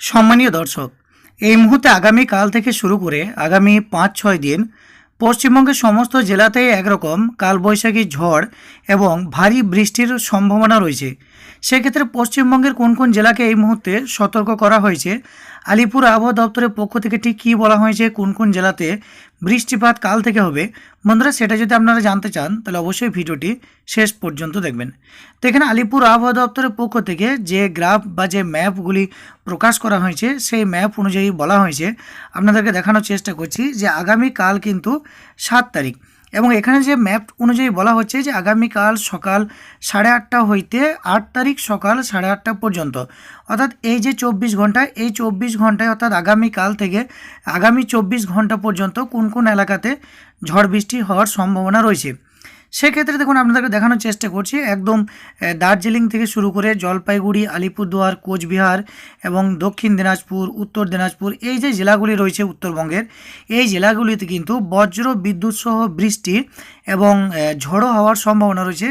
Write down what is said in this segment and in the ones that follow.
সম্মানীয় দর্শক, এই মুহূর্তে আগামী কাল থেকে শুরু করে আগামী পাঁচ, ছয় দিন পশ্চিমবঙ্গের সমস্ত জেলাতেই একরকম কালবৈশাখী ঝড় এবং ভারী বৃষ্টির সম্ভাবনা রয়েছে। সেক্ষেত্রে পশ্চিমবঙ্গের কোন কোন জেলাকে এই মুহূর্তে সতর্ক করা হয়েছে? আলিপুর আবহাওয়া দপ্তরের পক্ষ থেকে ঠিক কী বলা হয়েছে? কোন কোন জেলাতে বৃষ্টিপাত কাল থেকে হবে? বন্ধুরা, সেটা যদি আপনারা জানতে চান, তাহলে অবশ্যই ভিডিওটি শেষ পর্যন্ত দেখবেন। তো এখানে আলিপুর আবহাওয়া দপ্তরের পক্ষ থেকে যে গ্রাফ বা যে ম্যাপগুলি প্রকাশ করা হয়েছে, সেই ম্যাপ অনুযায়ী বলা হয়েছে। আপনাদেরকে দেখানোর চেষ্টা করছি যে আগামী কাল কিন্তু সাত তারিখ। এবং এখানে যে ম্যাপ অনুযায়ী বলা হচ্ছে যে আগামীকাল সকাল সাড়ে আটটা হইতে আট তারিখ সকাল সাড়ে আটটা পর্যন্ত। অর্থাৎ এই যে চব্বিশ ঘণ্টা, এই চব্বিশ ঘন্টায় অর্থাৎ আগামীকাল থেকে আগামী চব্বিশ ঘণ্টা পর্যন্ত কোন কোন এলাকাতে ঝড় বৃষ্টি হওয়ার সম্ভাবনা রয়েছে? সেক্ষেত্রে দেখুন, আপনাদেরকে দেখানোর চেষ্টা করছি, একদম দার্জিলিং থেকে শুরু করে জলপাইগুড়ি, আলিপুরদুয়ার, কোচবিহার এবং দক্ষিণ দিনাজপুর, উত্তর দিনাজপুর, এই যে জেলাগুলি রয়েছে উত্তরবঙ্গের, এই জেলাগুলিতে কিন্তু বজ্র বিদ্যুৎ সহ বৃষ্টি এবং ঝড়ো হওয়ার সম্ভাবনা রয়েছে।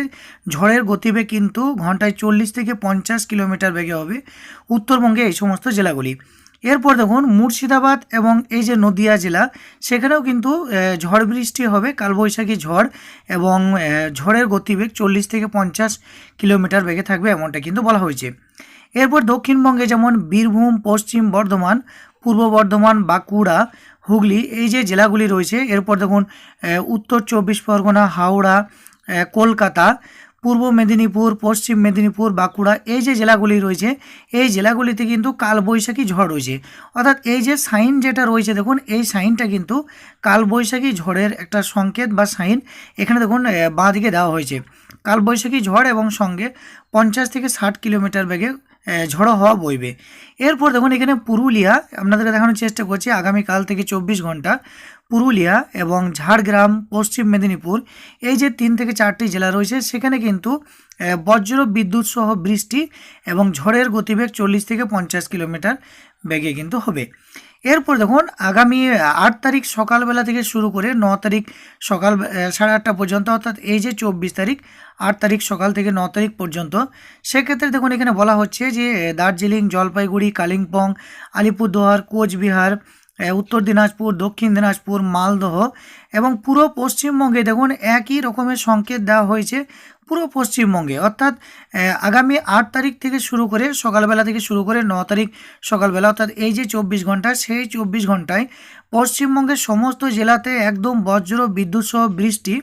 ঝড়ের গতিবেগ কিন্তু ঘন্টায় চল্লিশ থেকে পঞ্চাশ কিলোমিটার বেগে হবে উত্তরবঙ্গে এই সমস্ত জেলাগুলি। এরপর দেখুন মুর্শিদাবাদ এবং এই যে নদিয়া জেলা, সেখানেও কিন্তু ঝড় বৃষ্টি হবে, কালবৈশাখী ঝড় এবং ঝড়ের গতিবেগ চল্লিশ থেকে পঞ্চাশ কিলোমিটার বেগে থাকবে এমনটা কিন্তু বলা হয়েছে। এরপর দক্ষিণবঙ্গে যেমন বীরভূম, পশ্চিম বর্ধমান, পূর্ব বর্ধমান, বাঁকুড়া, হুগলি, এই যে জেলাগুলি রয়েছে, এরপর দেখুন উত্তর চব্বিশ পরগনা, হাওড়া কলকাতা পূর্ব মেদিনীপুর, পশ্চিম মেদিনীপুর, বাঁকুড়া এই যে জেলাগুলি রয়েছে, এই জেলাগুলিতে কিন্তু কালবৈশাখী ঝড় রয়েছে। অর্থাৎ এই যে সাইন যেটা রয়েছে, দেখুন, এই সাইনটা কিন্তু কালবৈশাখী ঝড়ের একটা সংকেত বা সাইন এখানে দেখুন বাঁ দিকে দেওয়া হয়েছে। কালবৈশাখী ঝড় এবং সঙ্গে পঞ্চাশ থেকে ষাট কিলোমিটার বেগে ঝড়ো হওয়া বইবে। এরপর দেখুন, এখানে পুরুলিয়া, আপনাদেরকে দেখানোর চেষ্টা করছি, আগামীকাল থেকে চব্বিশ ঘণ্টা। পুরুলিয়া এবং ঝাড়গ্রাম, পশ্চিম মেদিনীপুর, এই যে তিন থেকে চারটি জেলা রয়েছে, সেখানে কিন্তু বজ্র, বিদ্যুৎ সহ বৃষ্টি এবং ঝড়ের গতিবেগ চল্লিশ থেকে পঞ্চাশ কিলোমিটার বেগে কিন্তু হবে। এরপর দেখুন, আগামী আট তারিখ সকালবেলা থেকে শুরু করে ন তারিখ সকাল সাড়ে আটটা পর্যন্ত, অর্থাৎ এই যে চব্বিশ তারিখ, আট তারিখ সকাল থেকে ন তারিখ পর্যন্ত, সেক্ষেত্রে দেখুন, এখানে বলা হচ্ছে যে দার্জিলিং, জলপাইগুড়ি, কালিম্পং, আলিপুরদুয়ার, কোচবিহার উত্তর দিনাজপুর, দক্ষিণ দিনাজপুর, মালদহ এবং পুরো পশ্চিমবঙ্গে দেখুন, একই রকমের সংকেত দেওয়া হয়েছে। পুরো পশ্চিমবঙ্গে। অর্থাৎ আগামী আট তারিখ থেকে শুরু করে সকালবেলা থেকে শুরু করে ন তারিখ সকালবেলা, অর্থাৎ এই যে চব্বিশ ঘণ্টা, সেই চব্বিশ ঘন্টায় পশ্চিমবঙ্গের সমস্ত জেলাতে একদম বজ্র বিদ্যুৎ সহ বৃষ্টি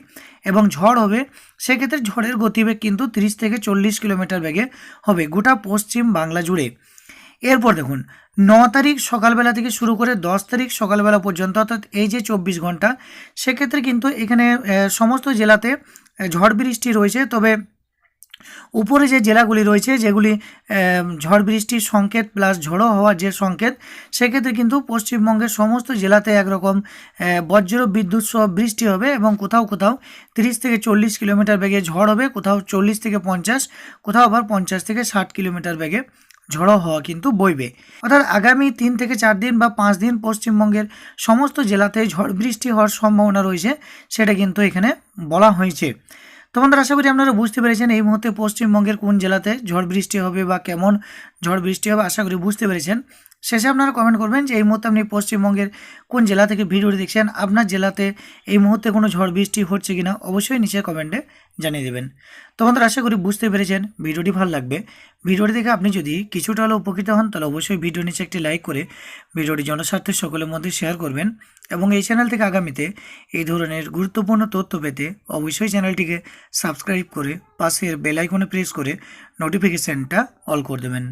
এবং ঝড় হবে। সেক্ষেত্রে ঝড়ের গতিবেগ কিন্তু তিরিশ থেকে চল্লিশ কিলোমিটার বেগে হবে গোটা পশ্চিম বাংলা জুড়ে। এরপর দেখুন, ন তারিখ সকালবেলা থেকে শুরু করে দশ তারিখ সকালবেলা পর্যন্ত, অর্থাৎ এই যে চব্বিশ ঘণ্টা, সেক্ষেত্রে কিন্তু এখানে সমস্ত জেলাতে ঝড় বৃষ্টি রয়েছে, তবে উপরে যে জেলাগুলি রয়েছে, যেগুলি ঝড় বৃষ্টির সংকেত প্লাস ঝড়ো হওয়ার যে সংকেত, সেক্ষেত্রে কিন্তু পশ্চিমবঙ্গের সমস্ত জেলাতে একরকম বজ্র বিদ্যুৎ সহ বৃষ্টি হবে এবং কোথাও কোথাও তিরিশ থেকে চল্লিশ কিলোমিটার বেগে ঝড় হবে, কোথাও চল্লিশ থেকে পঞ্চাশ, কোথাও আবার পঞ্চাশ থেকে ষাট কিলোমিটার বেগে ঝড়ো হওয়া কিন্তু বইবে। অর্থাৎ আগামী তিন থেকে চার দিন বা পাঁচ দিন পশ্চিমবঙ্গের সমস্ত জেলাতে ঝড় বৃষ্টি হওয়ার সম্ভাবনা রয়েছে, সেটা কিন্তু এখানে বলা হয়েছে। তো আশা করি আপনারা বুঝতে পেরেছেন এই মুহূর্তে পশ্চিমবঙ্গের কোন জেলাতে ঝড় বৃষ্টি হবে বা কেমন ঝড় বৃষ্টি হবে, আশা করি বুঝতে পেরেছেন। শেষে আপনারা কমেন্ট করবেন যে এই মুহূর্তে আপনি পশ্চিমবঙ্গের কোন জেলা থেকে ভিডিওটি দেখছেন, আপনার জেলাতে এই মুহূর্তে কোনো ঝড়, বৃষ্টি হচ্ছে কিনা অবশ্যই নিচে কমেন্টে জানিয়ে দেবেন। তো বন্ধুরা, আশা করি বুঝতে পেরেছেন, ভিডিওটি ভালো লাগবে। ভিডিওটি দেখে আপনি যদি কিছুটা হলেও উপকৃত হন, তাহলে অবশ্যই ভিডিও নিচে একটি লাইক করে ভিডিওটি জনস্বার্থে সকলের মধ্যে শেয়ার করবেন এবং এই চ্যানেল থেকে আগামীতে এই ধরনের গুরুত্বপূর্ণ তথ্য পেতে অবশ্যই চ্যানেলটিকে সাবস্ক্রাইব করে পাশের বেল আইকনে প্রেস করে নোটিফিকেশানটা অল করে দেবেন।